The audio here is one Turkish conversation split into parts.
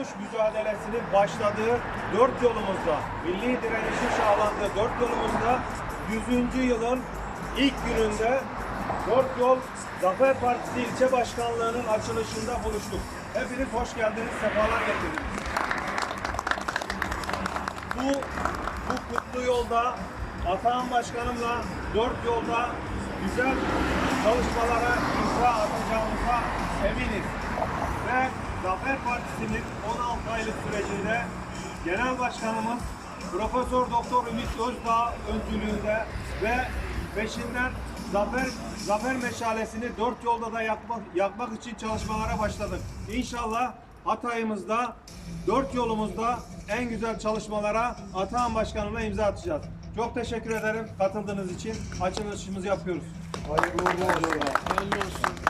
Kurtuluş mücadelesinin başladığı dört yolumuzda, milli direnişin sağlandığı dört yolumuzda 100. yılın ilk gününde dört yol Zafer Partisi ilçe başkanlığının açılışında buluştuk. Hepiniz hoş geldiniz, sefalar getirdiniz. Bu, bu kutlu yolda Atahan Başkanımla dört yolda güzel çalışmalara imza atacağımıza eminiz. Zafer Partisi'nin 16 aylık sürecinde Genel Başkanımız Profesör Doktor Ümit Özdağ öncülüğünde ve peşinden Zafer Zafer meşalesini dört yolda da yakmak, yakmak için çalışmalara başladık. İnşallah Hatay'ımızda dört yolumuzda en güzel çalışmalara Atahan Başkanımla imza atacağız. Çok teşekkür ederim katıldığınız için. Açılışımızı yapıyoruz. Hayırlı uğurlu olsun. Hayırlı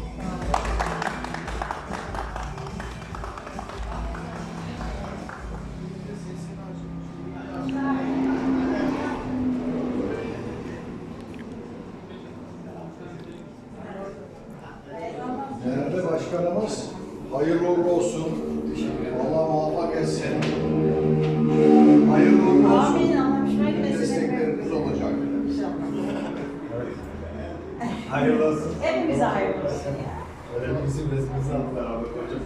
Başkanımız hayırlı uğurlu olsun. Allah muvaffak etsin. Hayırlı uğurlu olsun. Amin. Etmesin. Destekleriniz olacak. Hayırlı olsun. Hepimize hayırlı olsun. Bizim resmimizi aldılar abi hocam.